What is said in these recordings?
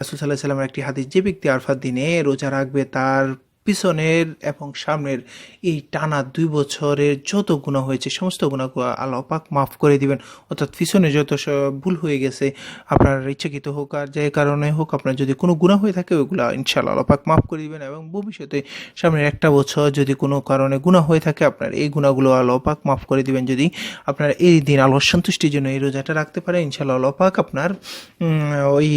রাসুল সাল্লাহ সাল্লামের একটি হাদিস যে ব্যক্তি আরফার দিনে রোজা রাখবে তার পিছনের এবং সামনের এই টানা দুই বছরের যত গুণা হয়েছে, সমস্ত গুণা আল্লাহ পাক মাফ করে দিবেন। অর্থাৎ পিছনে যত ভুল হয়ে গেছে, আপনার ইচ্ছাকৃত হোক আর যে কারণে হোক, আপনার যদি কোনো গুণা হয়ে থাকে, ওইগুলো ইনশাআল্লাহ আল্লাহ পাক মাফ করে দিবেন এবং ভবিষ্যতে সামনের একটা বছর যদি কোনো কারণে গুণা হয়ে থাকে, আপনার এই গুণাগুলো আল্লাহ পাক মাফ করে দিবেন। যদি আপনার এই দিন আল্লাহর সন্তুষ্টির জন্য এই রোজাটা রাখতে পারে, ইনশাআল্লাহ আল্লাহ পাক আপনার ওই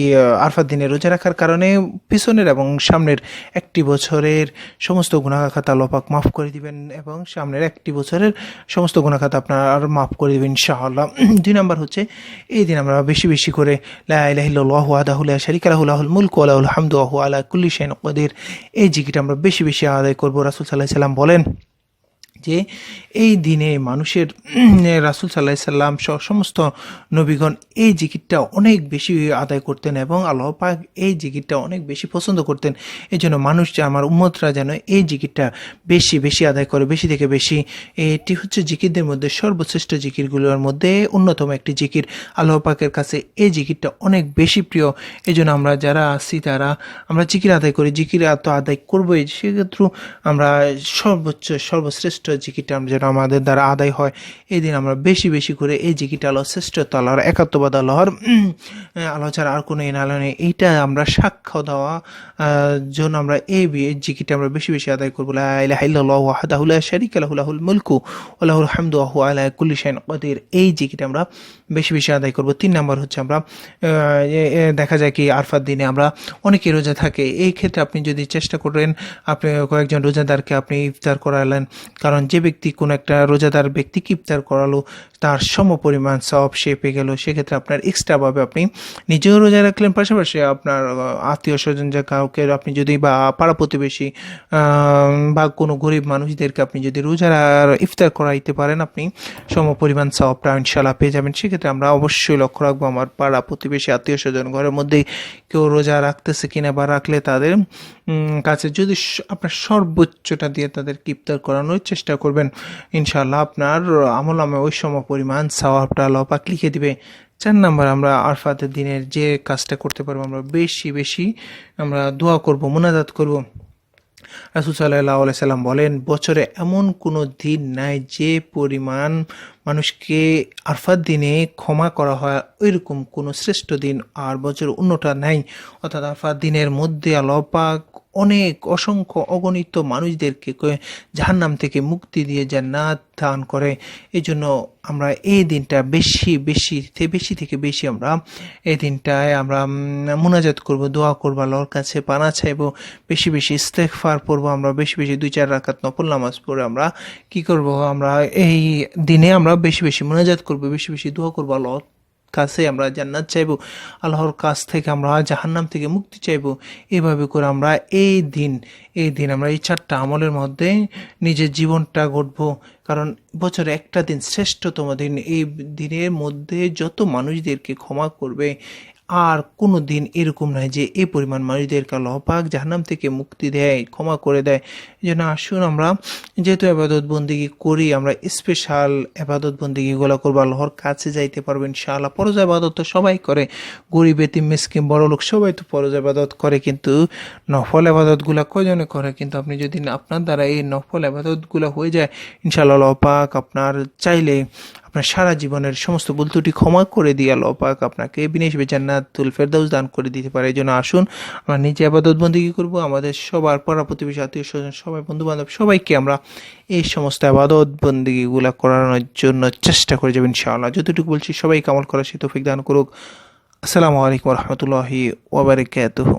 আরফার দিনে রোজা রাখার কারণে পিছনের এবং সামনের একটি বছরের সমস্ত গুণাখাতা লপাক পাক মাফ করে দিবেন এবং সামনের একটি বছরের সমস্ত গুণাখাতা আপনার মাফ করে দেবেন, ইনশাআল্লাহ। দুই নম্বর হচ্ছে, এই দিন আমরা বেশি বেশি করে লাহ ইলাহা ইল্লাল্লাহু আলাহুল লা শারীকা লাহু, লাহুল মুলকু ওয়া লাহুল হামদু হুয়া আলা কুল্লি শাইইন কদির। এই জিগিটা আমরা বেশি বেশি আদায় করব। রাসুল সাল্লাহ সাল্লাম বলেন যে এই দিনে মানুষের রাসুল সাল্লাহ সাল্লাম সহ সমস্ত নবীগণ এই জিকিরটা অনেক বেশি আদায় করতেন এবং আল্লাহ পাক এই জিকিরটা অনেক বেশি পছন্দ করতেন। এই জন্য মানুষ যে আমার উম্মতরা যেন এই জিকিরটা বেশি বেশি আদায় করে, বেশি থেকে বেশি, এটি হচ্ছে জিকিরদের মধ্যে সর্বশ্রেষ্ঠ জিকিরগুলোর মধ্যে অন্যতম একটি জিকির। আল্লাহ পাকের কাছে এই জিকিরটা অনেক বেশি প্রিয়। এই জন্য আমরা যারা আছি, তারা আমরা জিকির আদায় করি, জিকির তো আদায় করবোই। সেক্ষেত্রে আমরা সর্বোচ্চ, সর্বশ্রেষ্ঠ জিকিরটা আমরা যেন আমাদের দ্বারা আদায় হয়। এই দিন আমরা বেশি বেশি করে এই জিকিরটা আল্লাহ শ্রেষ্ঠত্ব আল্লাহর একাত্মবাদ আল্লাহর আল্লাহ ছাড়া আর কোনো এনালো নেই। এইটা আমরা সাক্ষ্য দেওয়া জন্য আমরা এই জিকিরটা আমরা বেশি বেশি আদায় করব। লা শারীকা লাহু লাহুল মুলকু ওয়া লাহুল হামদু ওয়া হুয়া আলা কুল্লি শাইইন কাদির। এই জিকিরটা আমরা বেশি বেশি আদায় করব। তিন নাম্বার হচ্ছে আমরা আহ, দেখা যায় কি আরফার দিনে আমরা অনেকে রোজা থাকে। এই ক্ষেত্রে আপনি যদি চেষ্টা করেন আপনি কয়েকজন রোজাদারকে আপনি ইফতার করালেন কারণ যে ব্যক্তি কোনো একটা রোজাদার ব্যক্তিকে ইফতার করালো, তার সম পরিমাণ সব সে পেয়ে গেল। সেক্ষেত্রে আপনার এক্সট্রাভাবে আপনি নিজেও রোজা রাখলেন, পাশাপাশি আপনার আত্মীয় স্বজন যা কাউকে আপনি যদি বা পাড়া প্রতিবেশী বা কোনো গরিব মানুষদেরকে আপনি যদি রোজা রা- ইফতার করাইতে পারেন, আপনি সম পরিমাণ সবটা ইনশাল্লাহ পেয়ে যাবেন। সেক্ষেত্রে আমরা অবশ্যই লক্ষ্য রাখব আমার পাড়া প্রতিবেশী, আত্মীয় স্বজন ঘরের মধ্যে কেউ রোজা রাখতেছে কিনা বা রাখলে তাদের কাছে যদি আপনার সর্বোচ্চটা দিয়ে তাদের ইফতার করানোর চেষ্টা করবেন। ইনশাল্লাহ আপনার আমল আমে ওই সম পরিমাণ সাওয়াবটা আল্লাহ পাক লিখে দিবে। চার নাম্বার আমরা আরফাতের দিনের যে কাজটা করতে পারব আমরা বেশি বেশি আমরা দোয়া করব, মোনাজাত করব। রাসুল সাল্লাহ সাল্লাম বলেন, বছরে এমন কোনো দিন নাই যে পরিমাণ মানুষকে আরফার দিনে ক্ষমা করা হয়, ওইরকম কোনো শ্রেষ্ঠ দিন আর বছর অন্যটা নাই। অর্থাৎ আরফার দিনের মধ্যে আল্লাপাক অনেক অসংখ্য অগণিত মানুষদেরকে জাহান্নাম থেকে মুক্তি দিয়ে জান্নাত দান করে। এই জন্য আমরা এই দিনটা বেশি বেশি বেশি থেকে বেশি আমরা এই দিনটায় আমরা মোনাজাত করব, দোয়া করব, আল্লাহর কাছে পানা চাইব, বেশি বেশি ইস্তেগফার পড়ব, আমরা বেশি বেশি দুই, চার রাকাত নফল নামাজ পড়ে আমরা কি করব? আমরা এই দিনে আমরা বেশি বেশি মোনাজাত করব, বেশি বেশি দোয়া করব আল্লাহর কাছে আমরা জান্নাত চাইব, আল্লাহর কাছ থেকে আমরা জাহান্নাম থেকে মুক্তি চাইব। এভাবে করে আমরা এই দিন এই দিন আমরা এই চারটা আমলের মধ্যে নিজের জীবনটা ঘটব কারণ বছরে একটা দিন শ্রেষ্ঠতম দিন, এই দিনের মধ্যে যত মানুষদেরকে ক্ষমা করবে আর কোনো দিন এরকম নয় যে এই পরিমাণ মানুষদেরকে আল্লাহ পাক জাহান্নাম থেকে মুক্তি দেয়, ক্ষমা করে দেয়। জন্য আসুন আমরা যেহেতু আবাদত বন্দিগি করি, আমরা স্পেশাল আবাদত বন্দিগিগুলো করব, আল্লাহর কাছে যাইতে পারব ইনশাআল্লাহ। ফরজ আবাদত তো সবাই করে, গরিব, এতিম মিসকিম বড় লোক সবাই তো ফরজ আবাদত করে, কিন্তু নফল আবাদতগুলো কজনে করে? কিন্তু আপনি যদি আপনার দ্বারা এই নফল আবাদতগুলো হয়ে যায়, ইনশাআল্লাহ আল্লাহ পাক আপনার চাইলে আপনার সারা জীবনের সমস্ত ভুল ত্রুটি ক্ষমা করে দিয়ে আল্লাহ পাক আপনাকে বিনেশ জান্নাতুল ফেরদাউস দান করে দিতে পারে। এই জন্য আসুন, আমরা নিজে আবাদত বন্দিগি করব? আমাদের সবার পাড়া প্রতিবেশী আত্মীয় স্বজন, সবাই বন্ধু বান্ধব সবাইকে আমরা এই সমস্ত আবাদত বন্দিগিগুলো করানোর জন্য চেষ্টা করে যাবেন ইনশাআল্লাহ। যতটুকু বলছি সবাই কামল করা সে তৌফিক দান করুক। আসসালামু আলাইকুম রহমতুল্লাহি ওবরাকাতুহু